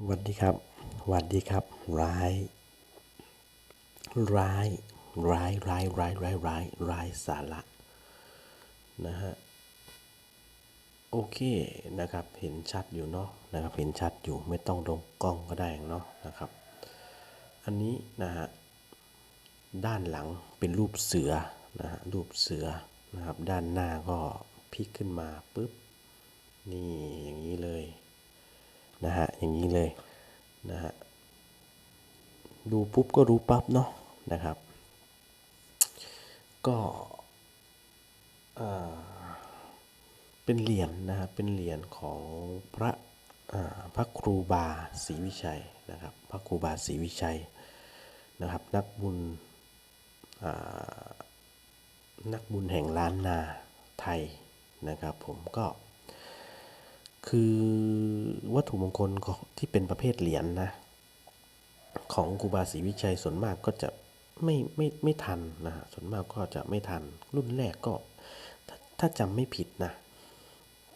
สวัสดีครับสวัสดีครับ ร้าย ร้าย ร้าย ร้าย ร้าย ร้าย ร้าย ร้ายสาระนะฮะ โอเคนะครับ เห็นชัดอยู่เนาะนะครับ เห็นชัดอยู่ไม่ต้องลงกล้องก็ได้เนาะนะครับ อันนี้นะฮะ ด้านหลังเป็นรูปเสือนะฮะ รูปเสือนะครับ ด้านหน้าก็พลิกขึ้นมาปุ๊บ นี่อย่างนี้เลย นะฮะอย่างนี้เลยนะฮะดูปุ๊บก็รู้ปั๊บเนาะนะครับ ก็เป็นเหรียญนะครับเป็นเหรียญของพระพระครูบาศรีวิชัยนะครับ พระครูบาศรีวิชัยนะครับ นักบุญนักบุญแห่งล้านนาไทยนะครับ ผมก็ คือวัตถุมงคลที่เป็นประเภทเหรียญนะ ของครูบาศรีวิชัยส่วนมากก็จะไม่ไม่ไม่ทันนะส่วนมากก็จะไม่ทัน รุ่นแรกก็ถ้าถ้าจำไม่ผิดนะ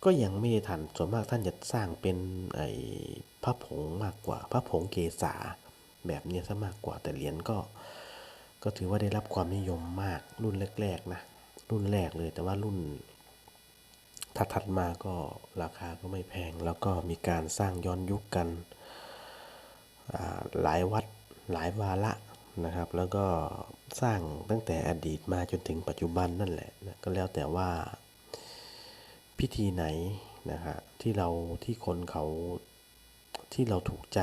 ก็ยังไม่ได้ทัน ส่วนมากท่านจะสร้างเป็นไอ้พระผงมากกว่า พระผงเกษาแบบเนี้ยซะมากกว่าแต่เหรียญก็ ก็ถือว่าได้รับความนิยมมากรุ่นแรกๆนะรุ่นแรกเลยแต่ว่ารุ่น ถัดๆมาก็ราคาก็ไม่แพง แล้วก็มีการสร้างย้อนยุคกันหลายวัดหลายวาระนะครับ แล้วก็สร้างตั้งแต่อดีตมาจนถึงปัจจุบันนั่นแหละนะก็แล้วแต่ว่าพิธีไหนนะฮะที่เราที่คนเขาที่เราถูกใจ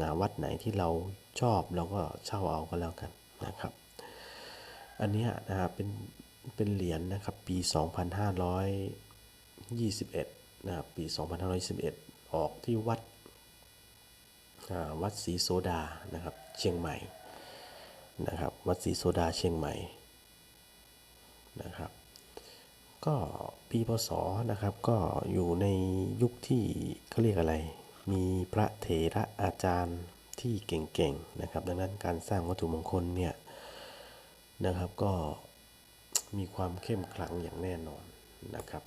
นะวัดไหนที่เราชอบเราก็เช่าเอาก็แล้วกันนะครับ อันนี้นะครับเป็นเป็นเหรียญนะครับปี 21นะครับปี 2521 ออกที่วัดวัดศรีโสดานะครับเชียงใหม่นะครับวัดศรีโสดาเชียงใหม่นะครับก็ปีพศนะครับก็อยู่ในยุคที่เขาเรียกอะไร มีพระเถระอาจารย์ที่เก่งๆนะครับ ดังนั้นการสร้างวัตถุมงคลเนี่ยนะครับก็มีความเข้มขลังอย่างแน่นอนนะครับ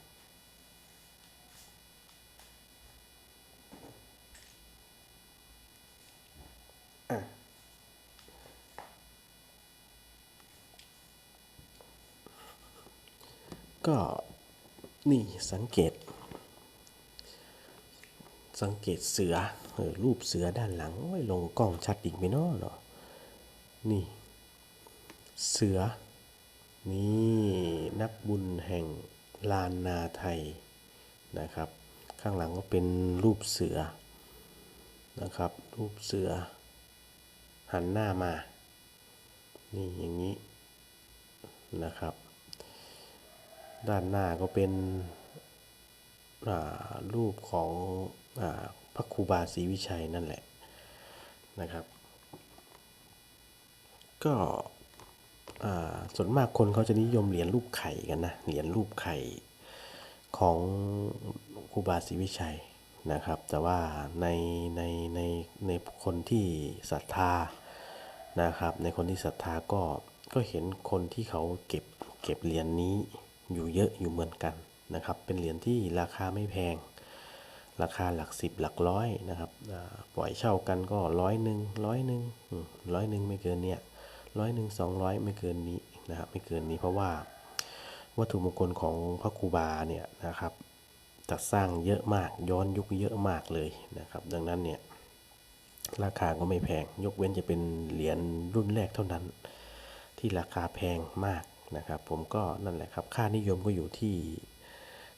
ก็นี่สังเกต สังเกตเสือเออรูปเสือด้านหลังโอ้ยลงกล้องชัดอีกไหมเนาะเนาะนี่ เสือ นี่นักบุญแห่งลานนาไทยนะครับ ข้างหลังก็เป็นรูปเสือนะครับ รูปเสือ หันหน้ามา นี่อย่างนี้นะครับ ด้านหน้าก็เป็นรูปของอพระครูบาศรีวิชัยนั่นแหละนะครับ ก็ส่วนมากคนเขาจะนิยมเหรียญรูปไข่กันนะเหรียญรูปไข่ของครูบาศรีวิชัยนะครับ แต่ว่าในในในในคนที่ศรัทธานะครับ ในคนที่ศรัทธาก็ก็เห็นคนที่เขาเก็บเก็บเหรียญนี้ อยู่เยอะอยู่เหมือนกันนะครับ เป็นเหรียญที่ราคาไม่แพง ราคาหลักสิบหลักร้อยนะครับปล่อยเช่ากันก็ร้อยหนึ่งร้อยหนึ่งร้อยหนึ่งไม่เกินเนี่ยร้อยหนึ่งสองร้อยไม่เกินนี้นะครับไม่เกินนี้เพราะว่าวัตถุมงคลของพระครูบาเนี่ยนะครับจัดสร้างเยอะมากย้อนยุคเยอะมากเลยนะครับ ดังนั้นเนี่ยราคาก็ไม่แพง ยกเว้นจะเป็นเหรียญรุ่นแรกเท่านั้น ที่ราคาแพงมาก นะครับ ผมก็นั่นแหละครับ ค่านิยมก็อยู่ที่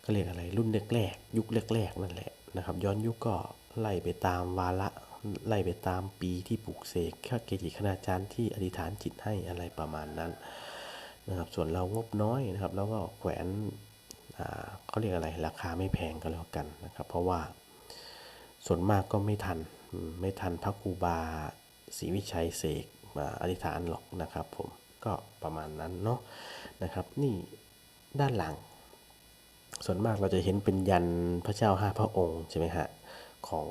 ก็เรียกอะไรรุ่นแรกๆยุคแรกๆนั่นแหละนะครับ ย้อนยุคก็ไล่ไปตามวาระไล่ไปตามปีที่ปลูกเสกข้าเกจิคณาจารย์ที่อธิษฐานจิตให้อะไรประมาณนั้นนะครับ ส่วนเรางบน้อยนะครับ แล้วก็แขวนอ่าเขาเรียกอะไรราคาไม่แพงก็แล้วกันนะครับ เพราะว่าส่วนมากก็ไม่ทันไม่ทันพระครูบาศรีวิชัยเสกอธิษฐานหรอกนะครับผม ก็ประมาณนั้นเนาะนะครับนี่ด้านหลัง ส่วนมากเราจะเห็นเป็นยันพระเจ้าห้าพระองค์ใช่ไหมฮะของ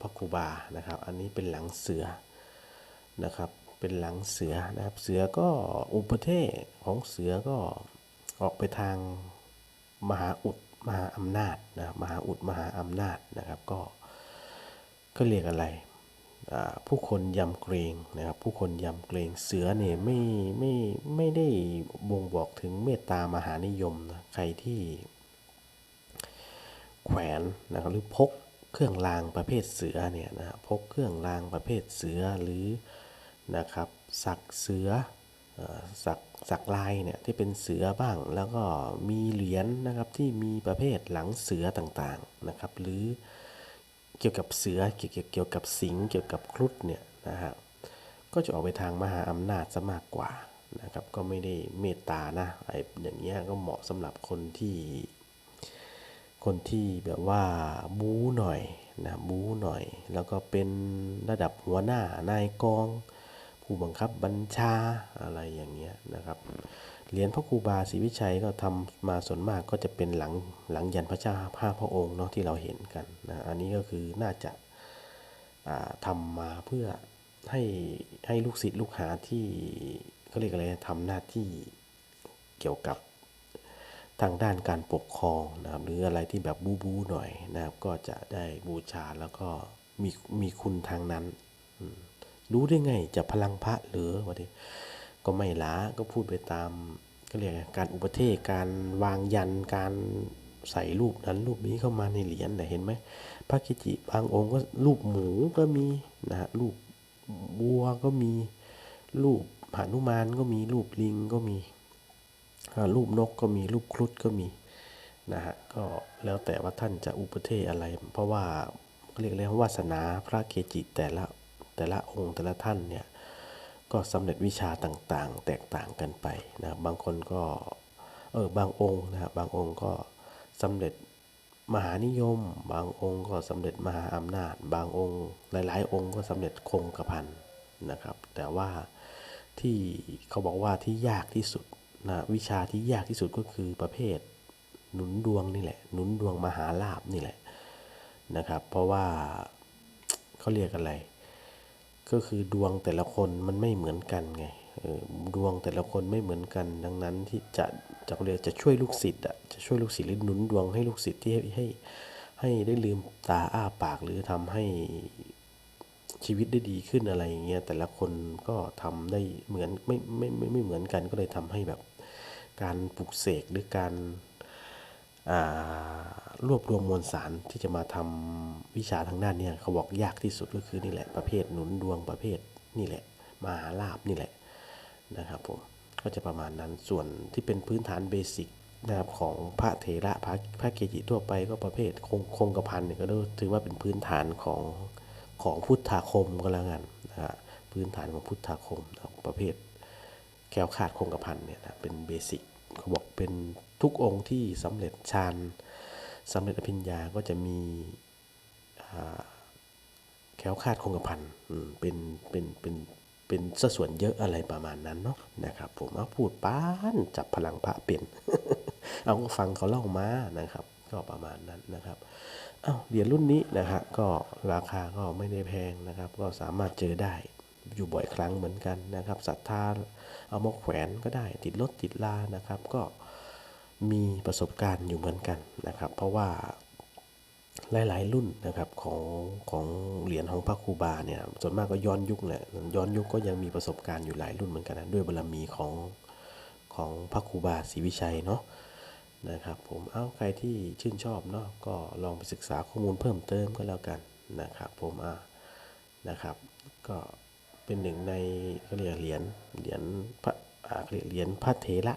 พระครูบานะครับ อันนี้เป็นหลังเสือนะครับเป็นหลังเสือนะครับ เสือก็อุปเทศของเสือก็ออกไปทางมหาอุดมหาอำนาจนะครับมหาอุดมหาอำนาจนะครับ ก็ก็เรียกอะไร ผู้คนยำเกรงนะครับ ผู้คนยำเกรงเสือเนี่ยไม่ไม่ไม่ได้บ่งบอกถึงเมตตามหานิยมนะใครที่แขวนนะครับหรือพกเครื่องรางประเภทเสือเนี่ยนะพกเครื่องรางประเภทเสือหรือนะครับสักเสือเอ่อสักสักลายเนี่ยที่เป็นเสือบ้าง แล้วก็มีเหรียญนะครับที่มีประเภทหลังเสือต่างๆนะครับ หรือ เกี่ยวกับเสือเกี่ยวกับเกี่ยวกับสิงเกี่ยวกับครุฑเนี่ยนะฮะก็จะออกไปทางมหาอำนาจซะมากกว่านะครับก็ไม่ได้เมตตานะไออย่างเงี้ยก็เหมาะสำหรับคนที่ คนที่แบบว่าบู๊หน่อยนะบู๊หน่อย แล้วก็เป็นระดับหัวหน้านายกอง ผู้บังคับบัญชาอะไรอย่างเงี้ยนะครับ เหรียญพระครูบาศรีวิชัยก็ทำมาส่วนมากก็จะเป็นหลังหลังยันพระเจ้าห้าพระองค์เนาะที่เราเห็นกันนะอันนี้ก็คือน่าจะาทำมาเพื่อให้ให้ลูกศิษย์ลูกหาที่เขาเรียกอะไรทำหน้าที่เกี่ยวกับทางด้านการปกครองนะครับหรืออะไรที่แบบบูบูหน่อยนะครับ ก็จะได้บูชาแล้วก็มีมีคุณทางนั้น รู้ได้ไงจะพลังพระหรือวะดิ ก็ไม่ละก็พูดไปตามก็เรียกการอุปเทศการวางยันการใส่รูปนั้นรูปนี้เข้ามาในเหรียญนะเห็นไหมพระกิจิบางองค์ก็รูปหมูก็มีนะฮะรูปบัวก็มีรูปหานุมานก็มีรูปลิงก็มีรูปนกก็มีรูปครุฑก็มีนะฮะก็แล้วแต่ว่าท่านจะอุปเทศอะไร เพราะว่าเรียกเรียกว่าวาสนาพระเกจิแต่ละแต่ละองค์แต่ละท่านเนี่ย ก็สำเร็จวิชาต่างๆ แตกต่างกันไปนะบางคนก็เออบางองค์นะบางองค์ก็สำเร็จมหานิยม บางองค์ก็สำเร็จมหาอำนาจ บางองค์หลายๆ องค์ก็สำเร็จคงกระพันนะครับ แต่ว่าที่เขาบอกว่าที่ยากที่สุดนะวิชาที่ยากที่สุดก็คือประเภทหนุนดวงนี่แหละหนุนดวงมหาลาบนี่แหละนะครับ เพราะว่าเขาเรียกอะไร ก็คือดวงแต่ละคนมันไม่เหมือนกันไงดวงแต่ละคนไม่เหมือนกัน ดังนั้นที่จะจะเรียกจะช่วยลูกศิษย์อะจะช่วยลูกศิษย์หรือหนุนดวงให้ลูกศิษย์ที่ให้ให้ได้ลืมตาอ้าปากหรือทำให้ชีวิตได้ดีขึ้นอะไรอย่างเงี้ยแต่ละคนก็ทำได้เหมือนไม่ไม่ไม่ไม่เหมือนกันก็เลยทำให้แบบการปลุกเสกหรือการ รวบรวมมวลสารที่จะมาทำวิชาทางด้านเนี้ยเขาบอกยากที่สุดก็คือนี่แหละประเภทหนุนดวงประเภทนี่แหละมหาลาบนี่แหละนะครับผมก็จะประมาณนั้นส่วนที่เป็นพื้นฐานเบสิกนะครับของพระเถระพระพระเกจิทั่วไปก็ประเภทคงคงกระพันเนี่ยก็ถือว่าเป็นพื้นฐานของของพุทธาคมก็แล้วกันนะฮะพื้นฐานของพุทธาคมประเภทแคล้วคาดคงกระพันเนี่ยนะเป็นเบสิกเขาบอกเป็น ทุกองค์ที่สำเร็จฌานสำเร็จอภิญญาก็จะมีแคล้วคาดคงกระพันเป็นเป็นเป็นเป็นสัดส่วนเยอะอะไรประมาณนั้นเนาะนะครับ ผมเอาพูดป้านจับพลังพระเป็น เอาฟังเขาเล่ามานะครับ ก็ประมาณนั้นนะครับเอาเหรียญรุ่นนี้นะฮะก็ราคาก็ไม่ได้แพงนะครับ ก็สามารถเจอได้อยู่บ่อยครั้งเหมือนกันนะครับศรัทธาเอามาแขวนก็ได้ติดรถติดลานะครับ ก็ มีประสบการณ์อยู่เหมือนกันนะครับ เพราะว่าหลายๆ รุ่นนะครับของของเหรียญของพระครูบาเนี่ยส่วนมากก็ย้อนยุคแหละย้อนยุคก็ยังมีประสบการณ์อยู่หลายรุ่นเหมือนกันนะด้วยบารมีของของพระครูบาศรีวิชัยเนาะนะครับผมเอาใครที่ชื่นชอบเนาะก็ลองไปศึกษาข้อมูลเพิ่มเติมก็แล้วกันนะครับผมอ่านะครับ ก็เป็นหนึ่งในเขาเรียกเหรียญเหรียญพระเรียกเหรียญพระเถระ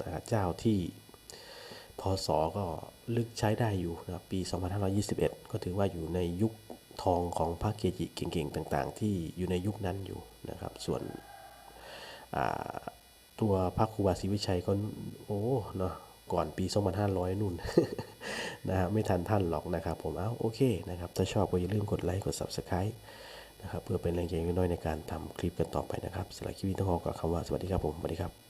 นะครับเจ้าที่ ศก็ลึกใช้ได้อยู่นะครับปี 2521 ก็ถือว่าอยู่ในยุคทองของพระเกจิเก่งๆ ต่างๆ ที่อยู่ในยุคนั้นอยู่นะครับ ส่วนตัวพระครูบาศรีวิชัยก็โอ้เนาะก่อนปี 2500 นู่นนะฮะไม่ทันท่านหรอกนะครับ ผมเอาโอเคนะครับ ถ้าชอบก็อย่าลืมกดไลค์กด Subscribe นะครับเพื่อเป็นแรงใจน้อยในการทำคลิปกันต่อไปนะครับสำหรับคลิปนี้ต้องขอกับคำว่าสวัสดีครับผมสวัสดีครับ